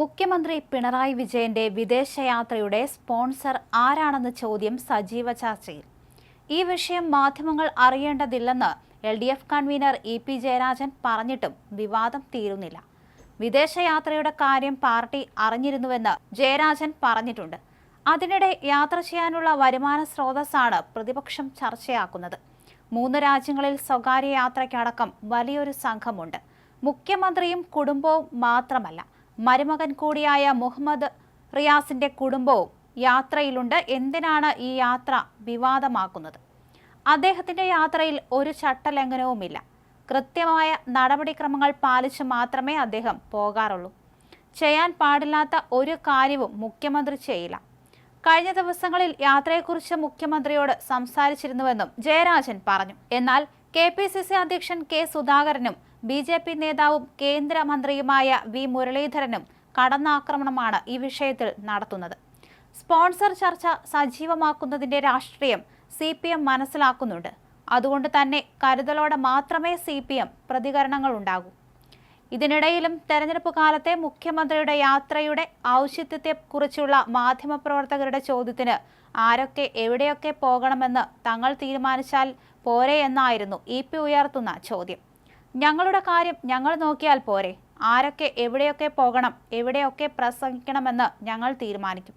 മുഖ്യമന്ത്രി പിണറായി വിജയന്റെ വിദേശയാത്രയുടെ സ്പോൺസർ ആരാണെന്ന ചോദ്യം സജീവ ചർച്ചയിൽ. ഈ വിഷയം മാധ്യമങ്ങൾ അറിയേണ്ടതില്ലെന്ന് L D F convener E P Jayarajan പറഞ്ഞിട്ടും വിവാദം തീരുന്നില്ല. വിദേശയാത്രയുടെ കാര്യം പാർട്ടി അറിഞ്ഞിരുന്നുവെന്ന് ജയരാജൻ പറഞ്ഞിട്ടുണ്ട്. അതിനിടെ യാത്ര ചെയ്യാനുള്ള വരുമാന സ്രോതസ്സാണ് പ്രതിപക്ഷം ചർച്ചയാക്കുന്നത്. മൂന്ന് രാജ്യങ്ങളിൽ സ്വകാര്യ യാത്രയ്ക്കടക്കം വലിയൊരു സംഘമുണ്ട്. മുഖ്യമന്ത്രിയും കുടുംബവും മാത്രമല്ല. മരുമകൻ കൂടിയായ മുഹമ്മദ് റിയാസിന്റെ കുടുംബവും യാത്രയിലുണ്ട്. എന്തിനാണ് ഈ യാത്ര വിവാദമാക്കുന്നത്? അദ്ദേഹത്തിന്റെ യാത്രയിൽ ഒരു ചട്ടലംഘനവുമില്ല. കൃത്യമായ നടപടിക്രമങ്ങൾ പാലിച്ച് മാത്രമേ അദ്ദേഹം പോകാറുള്ളൂ. ചെയ്യാൻ പാടില്ലാത്ത ഒരു കാര്യവും മുഖ്യമന്ത്രി ചെയ്യില്ല. കഴിഞ്ഞ ദിവസങ്ങളിൽ യാത്രയെക്കുറിച്ച് മുഖ്യമന്ത്രിയോട് സംസാരിച്ചിരുന്നുവെന്നും ജയരാജൻ പറഞ്ഞു. എന്നാൽ കെ പി സി സി അധ്യക്ഷൻ കെ സുധാകരനും ബി ജെ പി നേതാവും കേന്ദ്രമന്ത്രിയുമായ വി മുരളീധരനും കടന്നാക്രമണമാണ് ഈ വിഷയത്തിൽ നടത്തുന്നത്. സ്പോൺസർ ചർച്ച സജീവമാക്കുന്നതിന്റെ രാഷ്ട്രീയം സി പി എം മനസ്സിലാക്കുന്നുണ്ട്. അതുകൊണ്ട് തന്നെ കരുതലോടെ മാത്രമേ സി പി എം പ്രതികരണങ്ങൾ ഉണ്ടാകൂ. ഇതിനിടയിലും തെരഞ്ഞെടുപ്പ് കാലത്തെ മുഖ്യമന്ത്രിയുടെ യാത്രയുടെ ഔചിത്യത്തെക്കുറിച്ചുള്ള മാധ്യമപ്രവർത്തകരുടെ ചോദ്യത്തിന് ആരൊക്കെ എവിടെയൊക്കെ പോകണമെന്ന് തങ്ങൾ തീരുമാനിച്ചാൽ പോരെ എന്നായിരുന്നു ഇ പി ഉയർത്തുന്ന ചോദ്യം. ഞങ്ങളുടെ കാര്യം ഞങ്ങൾ നോക്കിയാൽ പോരെ. ആരൊക്കെ എവിടെയൊക്കെ പോകണം എവിടെയൊക്കെ പ്രസംഗിക്കണമെന്ന് ഞങ്ങൾ തീരുമാനിക്കും.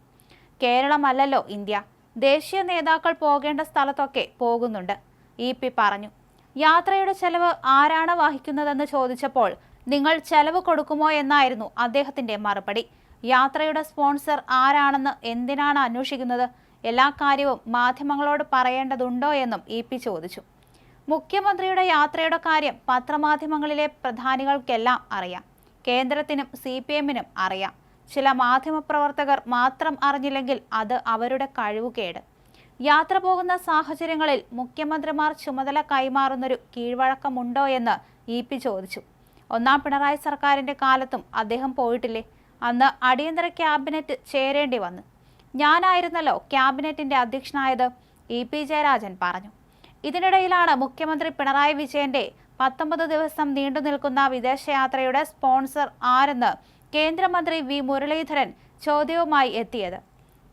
കേരളമല്ലല്ലോ ഇന്ത്യ. ദേശീയ നേതാക്കൾ പോകേണ്ട സ്ഥലത്തൊക്കെ പോകുന്നുണ്ട്. ഇ പറഞ്ഞു യാത്രയുടെ ചെലവ് ആരാണ് വഹിക്കുന്നതെന്ന് ചോദിച്ചപ്പോൾ നിങ്ങൾ ചെലവ് കൊടുക്കുമോ എന്നായിരുന്നു അദ്ദേഹത്തിന്റെ മറുപടി. യാത്രയുടെ സ്പോൺസർ ആരാണെന്ന് എന്തിനാണ് അന്വേഷിക്കുന്നത്? എല്ലാ കാര്യവും മാധ്യമങ്ങളോട് പറയേണ്ടതുണ്ടോ എന്നും ഇ പി ചോദിച്ചു. മുഖ്യമന്ത്രിയുടെ യാത്രയുടെ കാര്യം പത്രമാധ്യമങ്ങളിലെ പ്രധാനികൾക്കെല്ലാം അറിയാം. കേന്ദ്രത്തിനും സി പി എമ്മിനും അറിയാം. ചില മാധ്യമപ്രവർത്തകർ മാത്രം അറിഞ്ഞില്ലെങ്കിൽ അത് അവരുടെ കഴിവുകേട് യാത്ര പോകുന്ന സാഹചര്യങ്ങളിൽ മുഖ്യമന്ത്രിമാർ ചുമതല കൈമാറുന്നൊരു കീഴ്വഴക്കമുണ്ടോ എന്ന് ഇ പി ചോദിച്ചു. ഒന്നാം പിണറായി സർക്കാരിന്റെ കാലത്തും അദ്ദേഹം പോയിട്ടില്ലേ? അന്ന് അടിയന്തര ക്യാബിനറ്റ് ചേരേണ്ടി വന്നു. ഞാനായിരുന്നല്ലോ ക്യാബിനറ്റിന്റെ അധ്യക്ഷനായത് ഇ പി ജയരാജൻ പറഞ്ഞു. ഇതിനിടയിലാണ് മുഖ്യമന്ത്രി പിണറായി വിജയന്റെ പത്തൊമ്പത് ദിവസം നീണ്ടു നിൽക്കുന്ന വിദേശയാത്രയുടെ സ്പോൺസർ ആരെന്ന് കേന്ദ്രമന്ത്രി വി മുരളീധരൻ ചോദ്യവുമായി എത്തിയത്.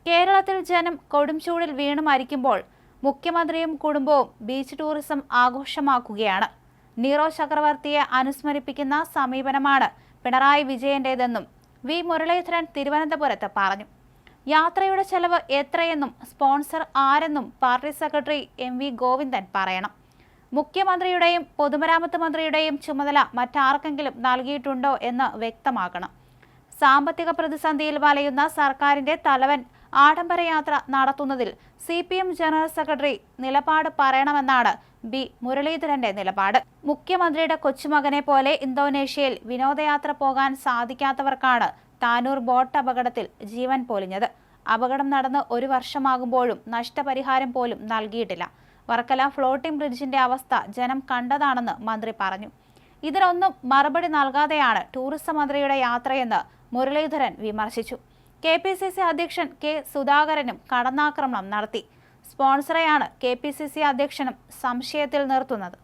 കേരളത്തിൽ ജനം കൊടും ചൂടിൽ വീണു മരിക്കുമ്പോൾ മുഖ്യമന്ത്രിയും കുടുംബവും ബീച്ച് ടൂറിസം ആഘോഷമാക്കുകയാണ്. നീറോ ചക്രവർത്തിയെ അനുസ്മരിപ്പിക്കുന്ന സമീപനമാണ് പിണറായി വിജയന്റേതെന്നും വി മുരളീധരൻ തിരുവനന്തപുരത്ത് പറഞ്ഞു. യാത്രയുടെ ചെലവ് എത്രയെന്നും sponsor ആരെന്നും party secretary M V Govindan പറയണം. മുഖ്യമന്ത്രിയുടെയും പൊതുമരാമത്ത് മന്ത്രിയുടെയും ചുമതല മറ്റാർക്കെങ്കിലും നൽകിയിട്ടുണ്ടോ എന്ന് വ്യക്തമാക്കണം. സാമ്പത്തിക പ്രതിസന്ധിയിൽ വലയുന്ന സർക്കാരിന്റെ തലവൻ ആഡംബര യാത്ര നടത്തുന്നതിൽ C P M general secretary നിലപാട് പറയണമെന്നാണ് ബി മുരളീധരന്റെ നിലപാട്. മുഖ്യമന്ത്രിയുടെ കൊച്ചുമകനെ പോലെ ഇന്തോനേഷ്യയിൽ വിനോദയാത്ര പോകാൻ സാധിക്കാത്തവർക്കാണ് താനൂർ ബോട്ട് അപകടത്തിൽ ജീവൻ പൊലിഞ്ഞത്. അപകടം നടന്ന് ഒരു വർഷമാകുമ്പോഴും നഷ്ടപരിഹാരം പോലും നൽകിയിട്ടില്ല. വർക്കല ഫ്ലോട്ടിംഗ് ബ്രിഡ്ജിന്റെ അവസ്ഥ ജനം കണ്ടതാണെന്ന് മന്ത്രി പറഞ്ഞു. ഇതിനൊന്നും മറുപടി നൽകാതെയാണ് ടൂറിസം മന്ത്രിയുടെ യാത്രയെന്ന് മുരളീധരൻ വിമർശിച്ചു. കെ പി സി സി അധ്യക്ഷൻ കെ സുധാകരനും കടന്നാക്രമണം നടത്തി. സ്പോൺസറെയാണ് കെ പി സി സി അധ്യക്ഷനും സംശയത്തിൽ നിർത്തുന്നത്.